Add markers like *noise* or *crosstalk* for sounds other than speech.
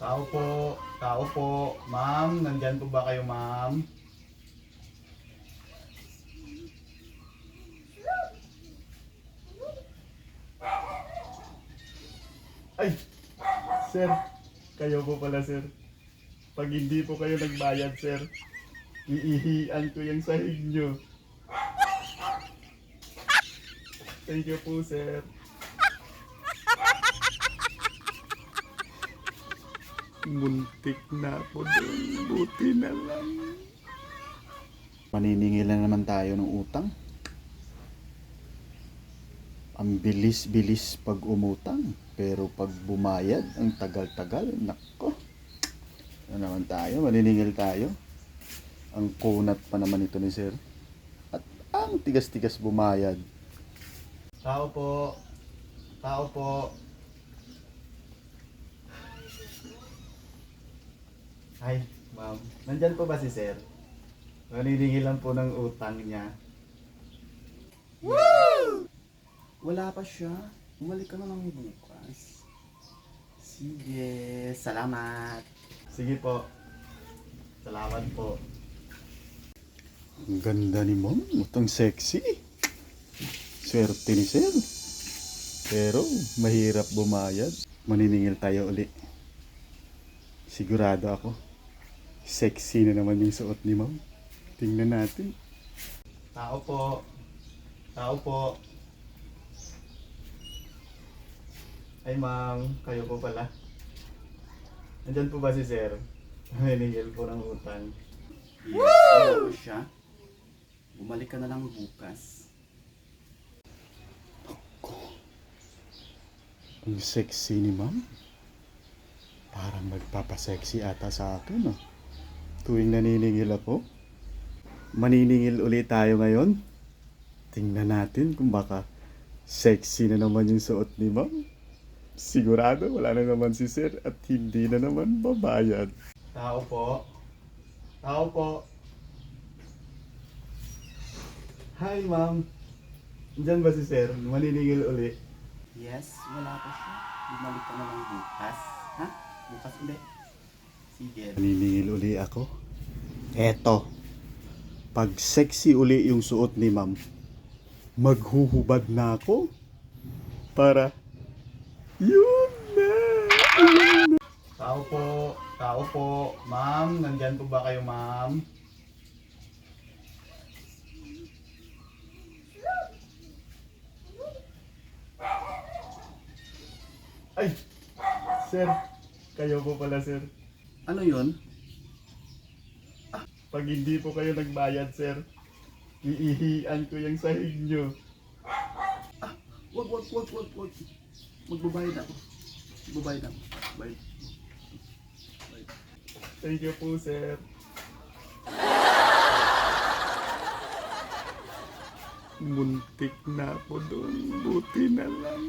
Tao po, tao po. Ma'am, nandyan po ba kayo, ma'am? Ay! Sir, kayo po pala, sir. Pag hindi po kayo nagbayad, sir, iihian ko yung sahig nyo. Thank you po, sir. Muntik na ako doon. Buti na lang. Maniningil na naman tayo ng utang. Ang bilis-bilis pag umutang. Pero pag bumayad, ang tagal-tagal. Nako. Ano naman tayo? Maniningil tayo. Ang kunat pa naman ito ni Sir. At ang tigas-tigas bumayad. Tao po. Tao po. Hi, ma'am. Nandyan po ba si Sir? Naniningil lang po ng utang niya. Wala pa siya. Bumalik ka na lang bukas. Sige, salamat. Sige po. Salamat po. Ang ganda ni ma'am. Utang sexy. Swerte ni Sir. Pero mahirap bumayad. Maniningil tayo uli. Sigurado ako. Sexy na naman yung suot ni ma'am. Tingnan natin. Tao po. Tao po. Ay ma'am, kayo po pala. Nandyan po ba si Sir? *laughs* Maniningil po ng utang. Yes, pa siya. Bumalik ka na lang bukas. Ang sexy ni ma'am. Parang magpapasexy ata sa akin, no? Tuwing naniningil ako. Maniningil ulit tayo ngayon. Tingnan natin kung baka sexy na naman yung suot ni ma'am. Sigurado wala na naman si sir at hindi na naman babayad. Tao po. Tao po. Hi ma'am. Diyan ba si sir? Maniningil uli. Yes, wala pa siya. Bumalik ka na lang bukas. Ha? Bukas ulit. Sige. Naniningil uli ako. Eto. Pag sexy uli yung suot ni ma'am, maghuhubad na ako. Para, yun na! Yun na. Tao po, tao po. Ma'am, nandyan po ba kayo ma'am? Ay! Sir, kayo po pala sir. Ano yun? Pag hindi po kayo nagbayad, sir, iihian ko yung sahig nyo. Wag, wag, wag, wag, wag. Magbabayad ako. Magbabayad ako. Bayad. Thank you po, sir. Muntik na ako doon. Buti na lang.